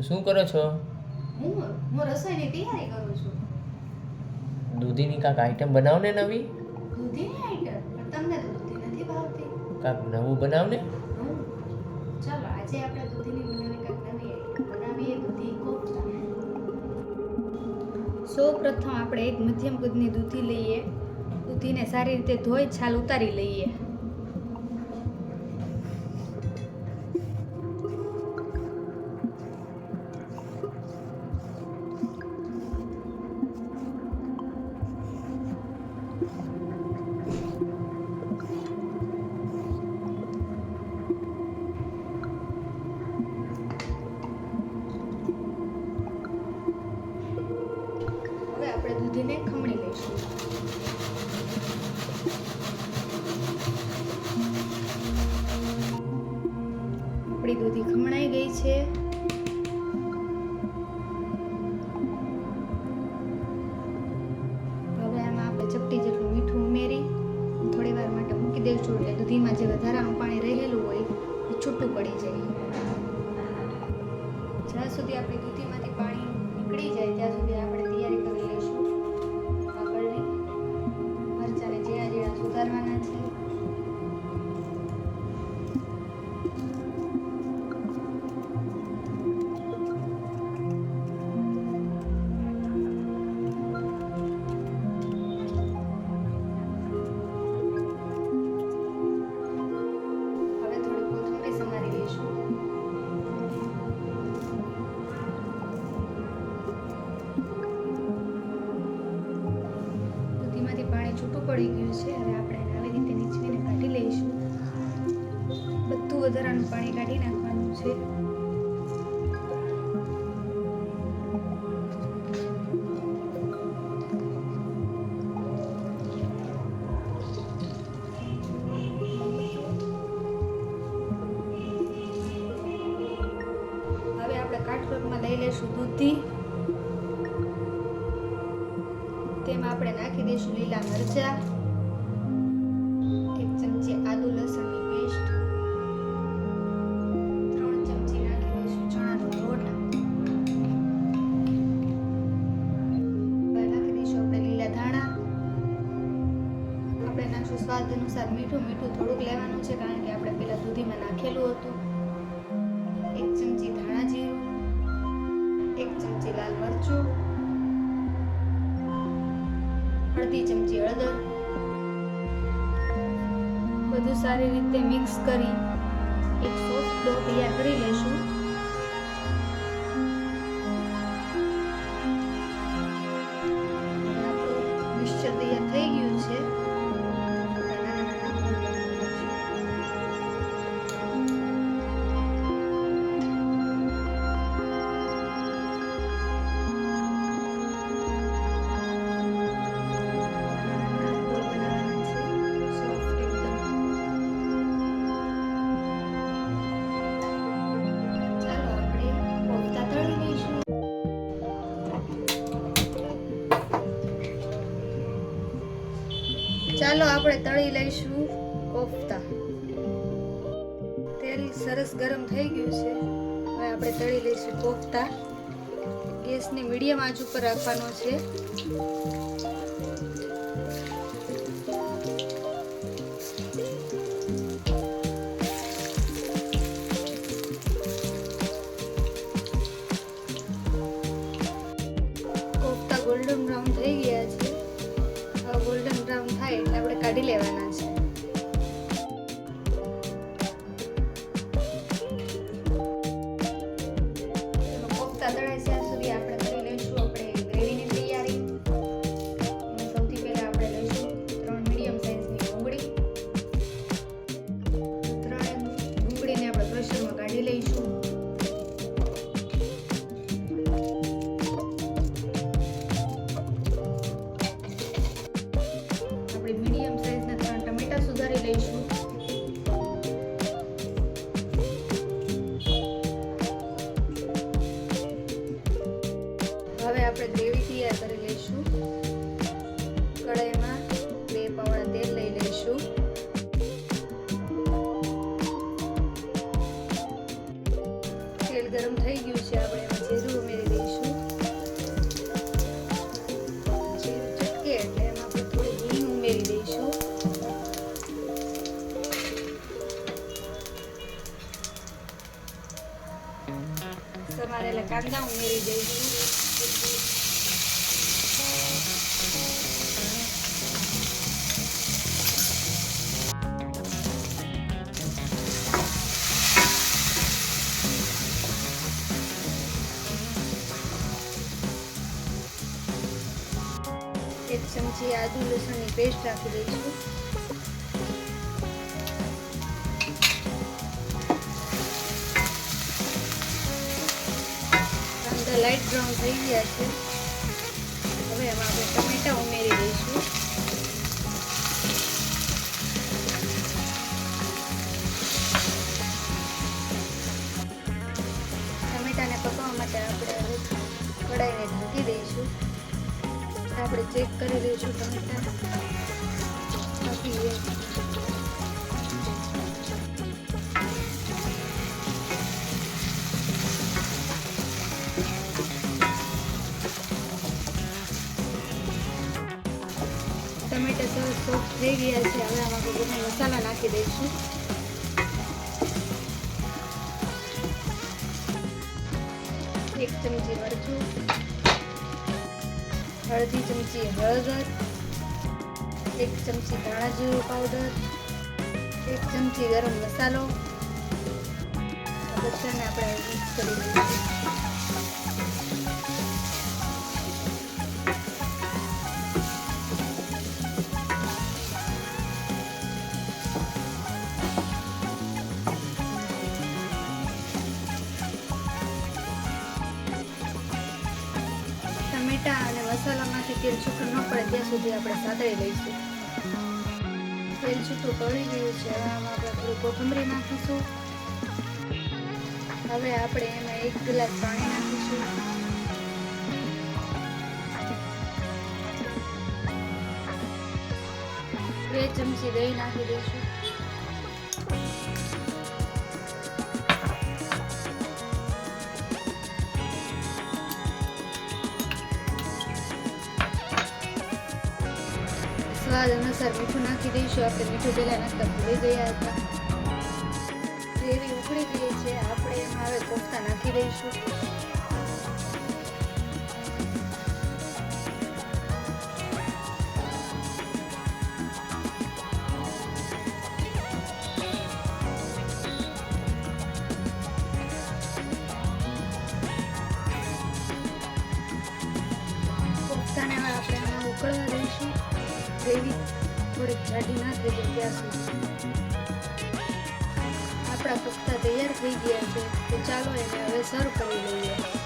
તો શું કરો છો? હું હું રસોઈની તૈયારી કરું છું. દૂધીની કાંક આઈટમ બનાવ ને નવી? દૂધીની આઈટમ પણ તમને દૂધી નથી ભાવતી. કાંક નવું બનાવ ને ચાલો આજે આપણે દૂધીની બનાવી કંઈક નવી બનાવીએ દૂધી કોફતા સૌ પ્રથમ આપણે એક મધ્યમ કદની દૂધી લઈએ. દૂધીને સારી રીતે ધોઈ છાલ ઉતારી લઈએ. આપણે ખમણી લઈશું. આપણી દૂધી ખમણાઈ ગઈ છે. હવે આમાં આપણે ચપટી જેટલું મીઠું ઉમેરી, થોડી વાર માટે મૂકી દઈશું એટલે દૂધીમાં જે વધારાનું પાણી રહેલું હોય એ છૂટું પડી જાય. જ્યાં સુધી આપણી દૂધીમાંથી પાણી નીકળી જાય, ત્યાં સુધી આપણે પડી ગયું છે. હવે આપણે એને આવી રીતે નીચવીને કાઢી લઈશું. બધું વધારાનું પાણી કાઢી નાખવાનું છે. કાટકોટમાં લઈ લઈશું દૂધી. તેમાં આપણે નાખી દઈશું લીલા મરચા. સ્વાદ મીઠું મીઠું થોડુંક લેવાનું છે, કારણ કે આપણે પહેલાં દૂધીમાં નાખેલું હતું. એક ચમચી ધાણા જીરું, એક ચમચી લાલ મરચું, અડધી ચમચી હળદર. બધું સારી રીતે મિક્સ કરી એક સોફ્ટ ડો તૈયાર કરી લેશું ચાલો આપણે તળી લઈશું કોફતા. તેલ સરસ ગરમ થઈ ગયું છે. હવે આપણે તળી લઈશું કોફતા. ગેસને મીડિયમ આંચ ઉપર રાખવાનો છે. કોફતા ગોલ્ડન બ્રાઉન થઈ ગયા છે. થાય એટલે આપણે કાઢી લેવાના છે. આપણે ગ્રેવી તૈયાર કરી લઈશું. કઢાઈમાં બે પાવડા તેલ લઈ લઈશું. તેલ ગરમ થઈ ગયું છે, આપણે એમાં જીરું ઉમેરી દઈશું જીરું એટલે એમાં ઉમેરી દઈશું સમારેલા કાંદા ઉમેરી દઈશું. એક ચમચી આદુ લસણની પેસ્ટ રાખી દઈશું. લાઈટ બ્રાઉન થઈ ગયા છે. હવે એમાં આપણે ટમેટા ઉમેરી દઈશું. ટમેટાને પકવવા માટે આપણે હવે કઢાઈને ઢાંકી દઈશું. આપણે ચેક કરી દઈશું ટમેટા. થઈ ગયા છે. હવે આમાં આપણે મસાલા નાખી દઈશું. એક ચમચી મરચું, અડધી ચમચી હળદર, એક ચમચી ધાણા જીરું પાવડર, એક ચમચી ગરમ મસાલો. બધાને આપણે મિક્સ કરી દઈશું મસાલામાંથી તેલ છૂટું ન પડે, ત્યાં સુધી આપણે સાતળી લઈશું. તેલ છૂટું પડી ગયું છે આમાં આપણે થોડું કોથમરી નાખીશું. હવે આપણે એમાં એક ગ્લાસ પાણી નાખીશું. બે ચમચી દહીં નાખી દઈશું. સ્વાદ અનુસાર મીઠું નાખી દઈશું આપણે મીઠું પહેલાં નાખતા ભૂલી ગયા હતા ગ્રેવી ઉકળી ગઈ છે આપણે એમાં હવે કોફતા નાખી દઈશું ગ્રેવી થોડીક જાડી ના થઈ જાય ત્યાં સુધી આપણા કોફતા તૈયાર થઈ ગયા છે, તો ચાલો એને હવે સર્વ કરી લઈએ.